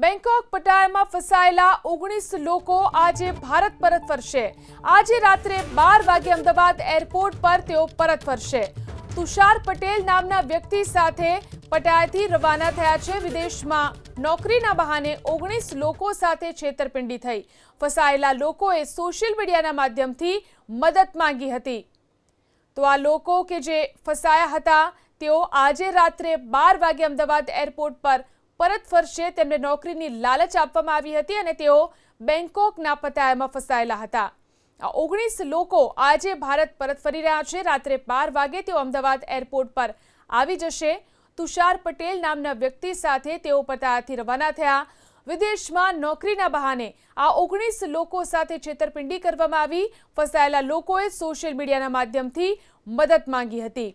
Bangkok પટાયામાં ફસાયેલા ઓગણીસ લોકો આજે ભારત પરત ફરશે. આજે રાત્રે બાર વાગે અમદાવાદ એરપોર્ટ પર તેઓ પરત ફરશે. તુષાર પટેલ નામના વ્યક્તિ સાથે પટાયાથી રવાના થયા છે. વિદેશમાં નોકરીના બહાને ઓગણીસ લોકો સાથે છેતરપિંડી થઈ. ફસાયેલા લોકોએ સોશિયલ મીડિયાના માધ્યમથી મદદ માંગી હતી. તો આ લોકો કે જે ફસાયા હતા, તેઓ આજે રાત્રે બાર વાગે અમદાવાદ એરપોર્ટ પર પરત ફરશે, તેમને નોકરીની લાલચ આપવામાં આવી હતી અને તેઓ બેંકોકના પતાયામાં ફસાયેલા હતા. આ ઓગણીસ લોકો આજે ભારત પરત ફરી રહ્યા છે. રાત્રે બાર વાગે તેઓ અમદાવાદ એરપોર્ટ પર આવી જશે. તુષાર પટેલ નામના વ્યક્તિ સાથે તેઓ પતાયાથી રવાના થયા. વિદેશમાં નોકરીના બહાને આ ઓગણીસ લોકો સાથે છેતરપિંડી કરવામાં આવી. ફસાયેલા લોકોએ સોશિયલ મીડિયાના માધ્યમથી મદદ માંગી હતી.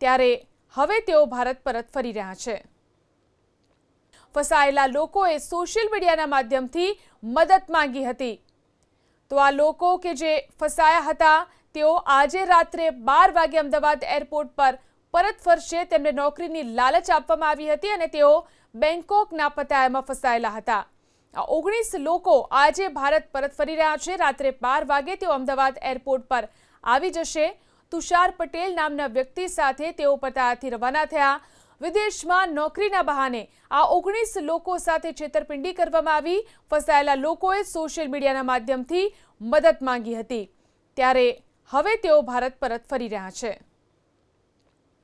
ત્યારે હવે તેઓ ભારત પરત ફરી રહ્યા છે. ફસાયેલા લોકોએ સોશિયલ મીડિયાના માધ્યમથી મદદ માંગી હતી. તો આ લોકો કે જે ફસાયા હતા, તેઓ આજે રાત્રે બાર વાગે અમદાવાદ એરપોર્ટ પર પરત ફરશે. તેમને નોકરીની લાલચ આપવામાં આવી હતી અને તેઓ બેંકોકના પતાયામાં ફસાયેલા હતા. આ ઓગણીસ લોકો આજે ભારત પરત ફરી રહ્યા છે. રાત્રે બાર વાગે તેઓ અમદાવાદ એરપોર્ટ પર આવી જશે. તુષાર પટેલ નામના વ્યક્તિ સાથે તેઓ પતાયાથી રવાના થયા. વિદેશમાં નોકરીના બહાને આ ઓગણીસ લોકો સાથે છેતરપિંડી કરવામાં આવી. ફસાયેલા લોકોએ સોશિયલ મીડિયાના માધ્યમથી મદદ માંગી હતી. ત્યારે હવે તેઓ ભારત પરત ફરી રહ્યા છે.